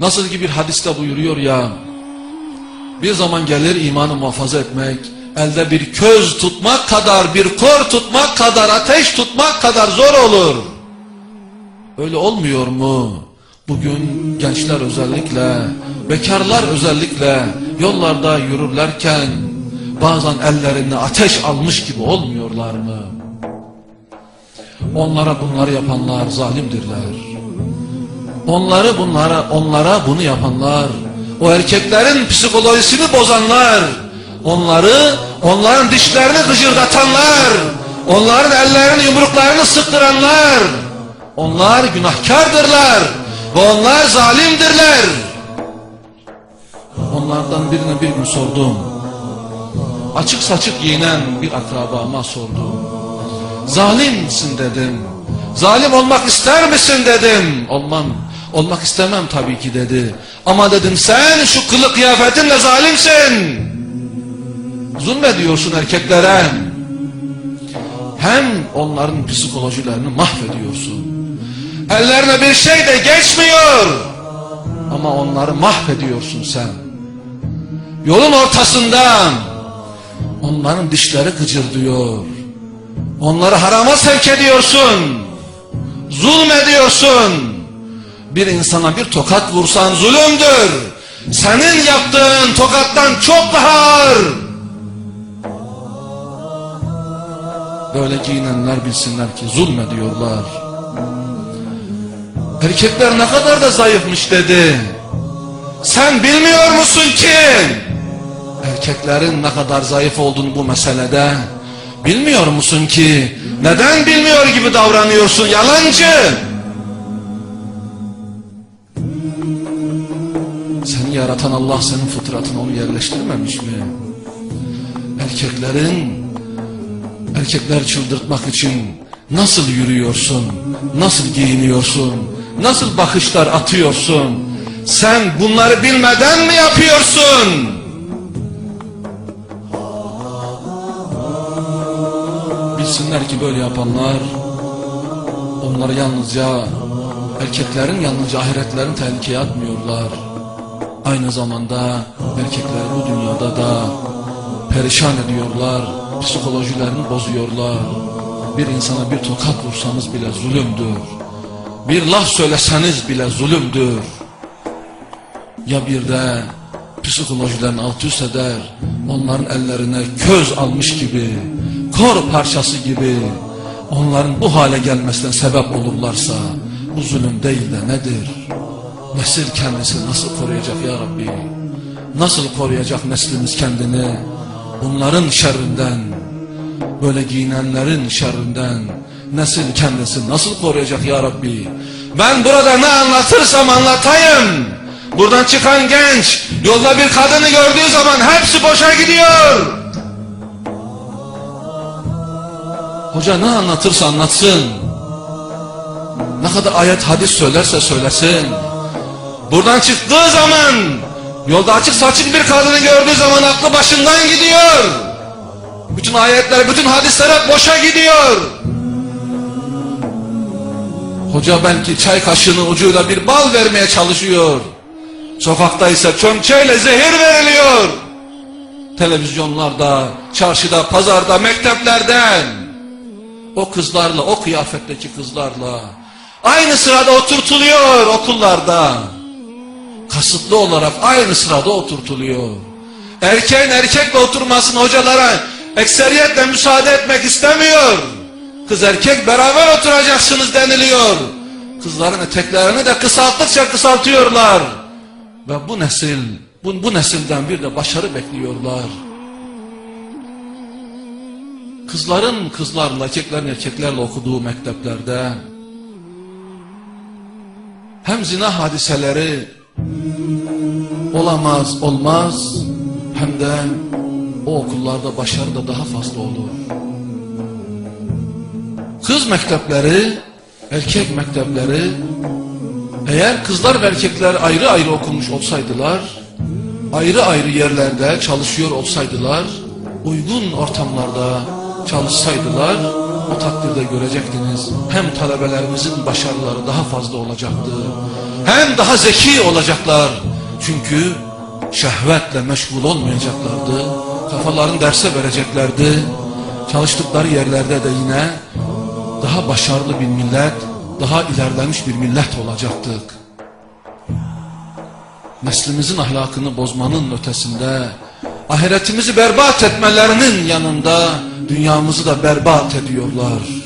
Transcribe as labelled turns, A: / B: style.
A: Nasıl ki bir hadiste buyuruyor ya, bir zaman gelir imanı muhafaza etmek, elde bir köz tutmak kadar, bir kor tutmak kadar, ateş tutmak kadar zor olur. Öyle olmuyor mu? Bugün gençler özellikle, bekarlar özellikle yollarda yürürlerken bazen ellerine ateş almış gibi olmuyorlar mı? Onlara bunları yapanlar zalimdirler. Onları bunlara, onlara bunu yapanlar, o erkeklerin psikolojisini bozanlar, onları, onların dişlerini gıcırdatanlar, onların ellerini yumruklarını sıktıranlar, onlar günahkardırlar ve onlar zalimdirler. Onlardan birine bir gün sordum. Açık saçık giyinen bir akrabama sordum. Zalimsin dedim. Zalim olmak ister misin dedim. Olmam. Olmak istemem tabii ki dedi. Ama dedim sen şu kılık kıyafetinle zalimsin. Zulmediyorsun erkeklere. Hem onların psikolojilerini mahvediyorsun. Ellerine bir şey de geçmiyor. Ama onları mahvediyorsun sen. Yolun ortasından onların dişleri gıcırdıyor. Onları harama sevk ediyorsun. Zulmediyorsun. Bir insana bir tokat vursan zulümdür. Senin yaptığın tokattan çok daha ağır. Böyle giyinenler bilsinler ki zulmediyorlar. Erkekler ne kadar da zayıfmış dedi. Sen bilmiyor musun ki erkeklerin ne kadar zayıf olduğunu bu meselede bilmiyor musun ki neden bilmiyor gibi davranıyorsun yalancı? Seni yaratan Allah senin fıtratına onu yerleştirmemiş mi? Erkeklerin erkekler çıldırtmak için nasıl yürüyorsun? Nasıl giyiniyorsun? Nasıl bakışlar atıyorsun? Sen bunları bilmeden mi yapıyorsun? Bilsinler ki böyle yapanlar onları yalnızca erkeklerin yalnızca ahiretlerin tehlikeye atmıyorlar. Aynı zamanda erkekler bu dünyada da perişan ediyorlar, psikolojilerini bozuyorlar. Bir insana bir tokat vursanız bile zulümdür. Bir laf söyleseniz bile zulümdür. Ya bir de psikolojilerini alt üst eder, onların ellerine köz almış gibi, kor parçası gibi, onların bu hale gelmesine sebep olurlarsa, bu zulüm değil de nedir? Nesil kendisini nasıl koruyacak ya Rabbi? Nasıl koruyacak neslimiz kendini? Bunların şerrinden, böyle giyinenlerin şerrinden, nesil kendisi nasıl koruyacak ya Rabbi? Ben burada ne anlatırsam anlatayım. Buradan çıkan genç yolda bir kadını gördüğü zaman hepsi boşa gidiyor. Hoca ne anlatırsa anlatsın. Ne kadar ayet hadis söylerse söylesin. Buradan çıktığı zaman yolda açık saçık bir kadını gördüğü zaman aklı başından gidiyor. Bütün ayetler, bütün hadisler hep boşa gidiyor. Hoca belki çay kaşığının ucuyla bir bal vermeye çalışıyor. Sokakta ise çömçeyle zehir veriliyor. Televizyonlarda, çarşıda, pazarda, mekteplerden. O kızlarla, o kıyafetteki kızlarla. Aynı sırada oturtuluyor okullarda. Kasıtlı olarak aynı sırada oturtuluyor. Erkeğin erkekle oturmasını hocalara ekseriyetle müsaade etmek istemiyor. Kız erkek beraber oturacaksınız deniliyor. Kızların eteklerini de kısalttıkça kısaltıyorlar. Ve bu nesil, bu, bu nesilden bir de başarı bekliyorlar. Kızların kızlarla, erkeklerin erkeklerle okuduğu mekteplerde hem zina hadiseleri olamaz, olmaz hem de o okullarda başarı da daha fazla olur. Kız mektepleri, erkek mektepleri eğer kızlar ve erkekler ayrı ayrı okumuş olsaydılar ayrı ayrı yerlerde çalışıyor olsaydılar, uygun ortamlarda çalışsaydılar, o takdirde görecektiniz. Hem talebelerimizin başarıları daha fazla olacaktı, hem daha zeki olacaklar. Çünkü şehvetle meşgul olmayacaklardı, kafalarını derse vereceklerdi. Çalıştıkları yerlerde de yine daha başarılı bir millet, daha ilerlemiş bir millet olacaktık. Neslimizin ahlakını bozmanın ötesinde, ahiretimizi berbat etmelerinin yanında dünyamızı da berbat ediyorlar.